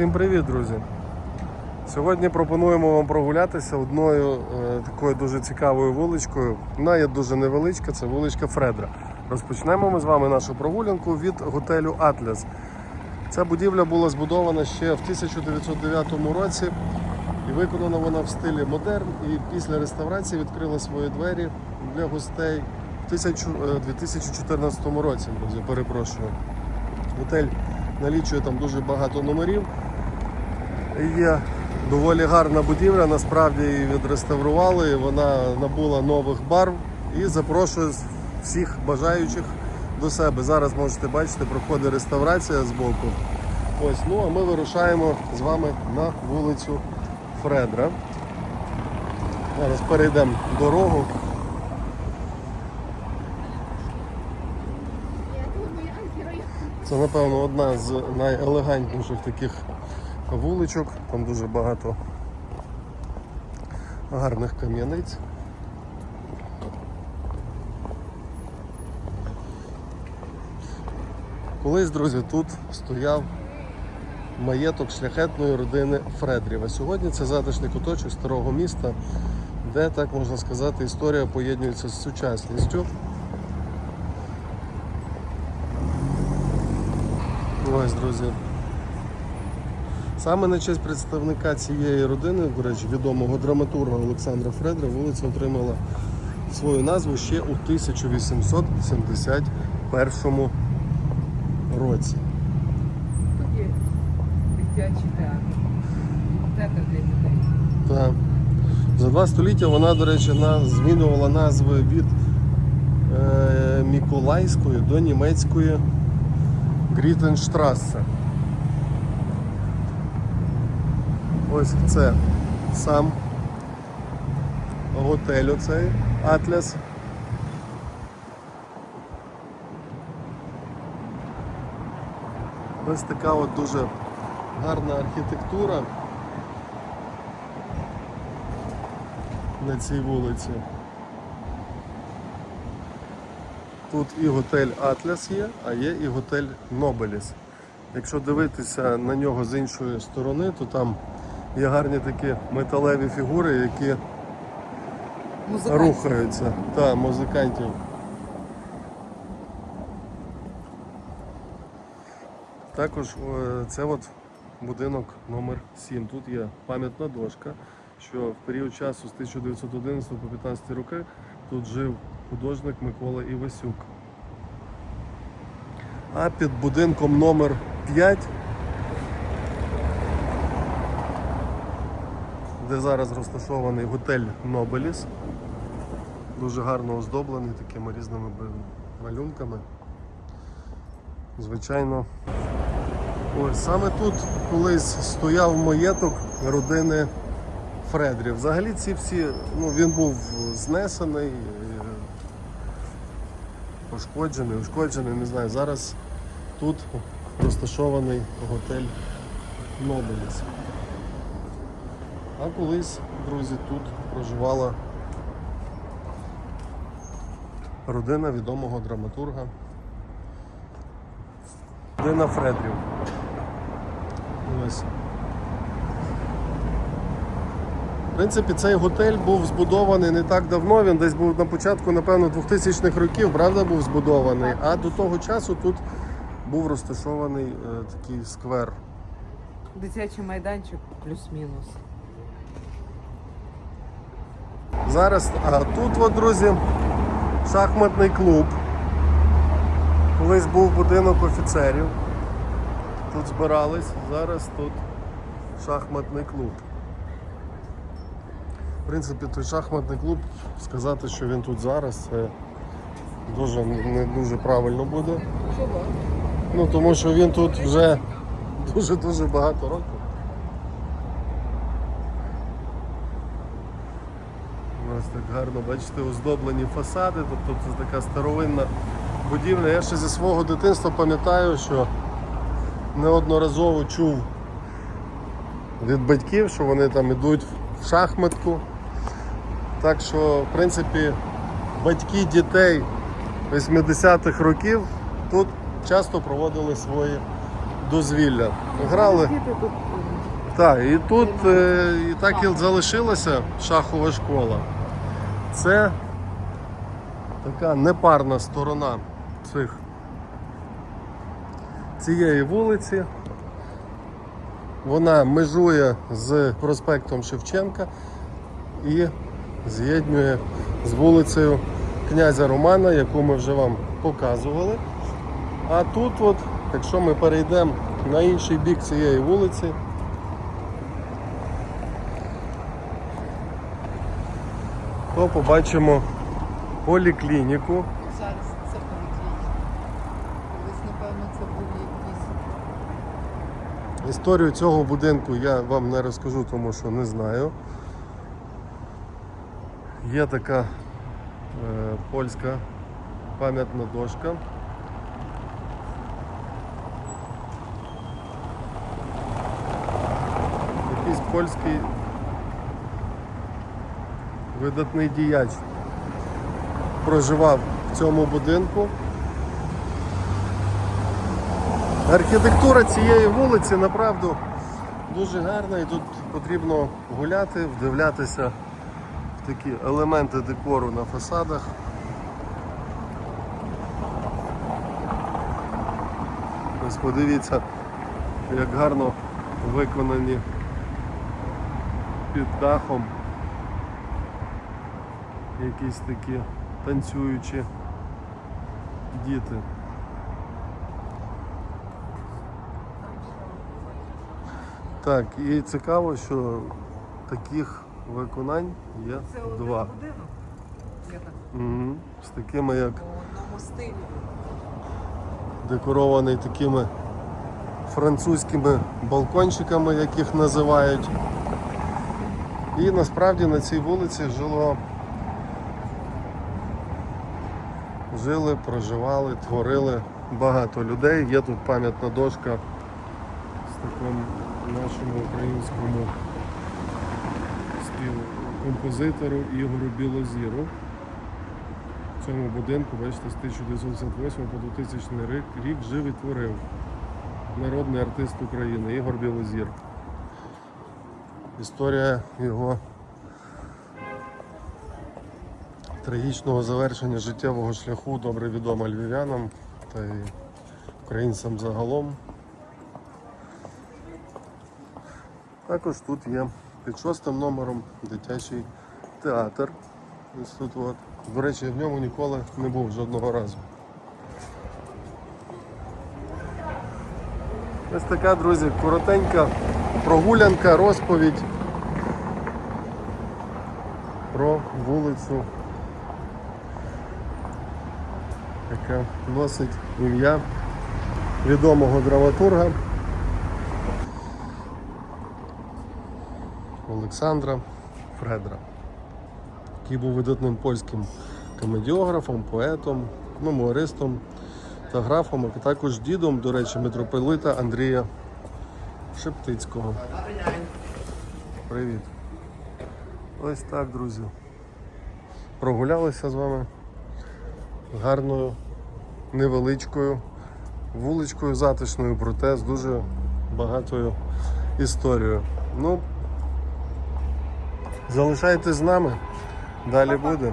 Всім привіт, друзі! Сьогодні пропонуємо вам прогулятися одною е, такою дуже цікавою вуличкою. Вона є дуже невеличка, це вуличка Фредра. Розпочнемо ми з вами нашу прогулянку від готелю Атлас. Ця будівля була збудована ще в 1909 році і виконана вона в стилі модерн. І після реставрації відкрила свої двері для гостей в 1000 е, 2014 році. Друзі, перепрошую. Готель налічує там дуже багато номерів. Є доволі гарна будівля, насправді її відреставрували, вона набула нових барв і запрошує всіх бажаючих до себе. Зараз можете бачити, проходить реставрація з боку. Ось, ну а ми вирушаємо з вами на вулицю Фредра. Зараз перейдемо дорогу. Це, напевно, одна з найелегантніших таких вуличок. Там дуже багато гарних кам'яниць. Колись, друзі, тут стояв маєток шляхетної родини Фредрів. А сьогодні це затишний куточок старого міста, де, так можна сказати, історія поєднується з сучасністю. Ось, друзі. Саме на честь представника цієї родини, до речі, відомого драматурга Олександра Фредра, вулиця отримала свою назву ще у 1871 році. Тут є дитячий театр. Театр для дітей. Та за два століття вона, до речі, змінювала назви від е, Миколаївської до німецької Грітенштрассе. Ось це сам готель оцей Атлас. Ось така от дуже гарна архітектура. на цій вулиці. Тут і готель Атлас є, а є і готель Нобеліс. Якщо дивитися на нього з іншої сторони, то там є гарні такі металеві фігури, які Музиканти. рухаються. Та, музикантів. Також це от будинок номер 7. Тут є пам'ятна дошка, що в період часу з 1911 по 15 роки тут жив художник Микола Івасюк. А під будинком номер 5, де зараз розташований готель Нобеліс, дуже гарно оздоблений такими різними малюнками. Звичайно, ось саме тут колись стояв маєток родини Фредрів. Взагалі ці всі, ну він був знесений, е, пошкоджений, ушкоджений, не знаю. Зараз тут розташований готель Нобеліс. А колись, друзі, тут проживала родина відомого драматурга. Родина Фредрів. Ось. В принципі, цей готель був збудований не так давно, він десь був на початку, напевно, 2000-х років, правда, був збудований. А до того часу тут був розташований е, такий сквер. Дитячий майданчик плюс-мінус. Зараз, а тут, от, друзі, шахматний клуб. Колись був будинок офіцерів. Тут збирались, зараз тут шахматний клуб. В принципі, той шахматний клуб, сказати, що він тут зараз, це дуже не дуже правильно буде. Ну, тому що він тут вже дуже-дуже багато років. У нас так гарно, бачите, оздоблені фасади, тобто це така старовинна будівля. Я ще зі свого дитинства пам'ятаю, що неодноразово чув від батьків, що вони там ідуть в шахматку. Так що, в принципі, батьки дітей 80-х років тут часто проводили свої дозвілля. Грали. Так, і тут е, і так і залишилася шахова школа. Це така непарна сторона цих, цієї вулиці. Вона межує з проспектом Шевченка і з'єднує з вулицею князя Романа, яку ми вже вам показували. А тут, от, якщо ми перейдемо на інший бік цієї вулиці, то побачимо поліклініку. Зараз це поліклініка. Колись, напевно, це був якийсь. Історію цього будинку я вам не розкажу, тому що не знаю. Є така е, польська пам'ятна дошка. Якийсь польський видатний діяч проживав в цьому будинку. Архітектура цієї вулиці направду дуже гарна і тут потрібно гуляти, вдивлятися в такі елементи декору на фасадах. Ось подивіться, як гарно виконані під дахом якісь такі танцюючі діти. Так, і цікаво, що таких виконань є це один два. будинок. Я так Угу. З такими як стилі. декорований такими французькими балкончиками, яких називають. І насправді на цій вулиці жило жили, проживали, творили багато людей. Є тут пам'ятна дошка з таким нашому українському композитору Ігорю Білозіру. В цьому будинку, бачите, з 1988 по 2000 рік, рік жив і творив народний артист України Ігор Білозір. Історія його трагічного завершення життєвого шляху добре відома львів'янам та й українцям загалом. Також тут є під шостим номером дитячий театр. Ось тут от. До речі, я в ньому ніколи не був жодного разу. Ось така, друзі, коротенька прогулянка, розповідь про вулицю, яка носить ім'я відомого драматурга Олександра Фредра, який був видатним польським комедіографом, поетом, мемуаристом та графом, а також дідом, до речі, митрополита Андрія Шептицького. Привіт. Ось так, друзі. Прогулялися з вами гарною, невеличкою, вуличкою затишною, проте з дуже багатою історією. Ну, залишайтесь з нами. Далі буде.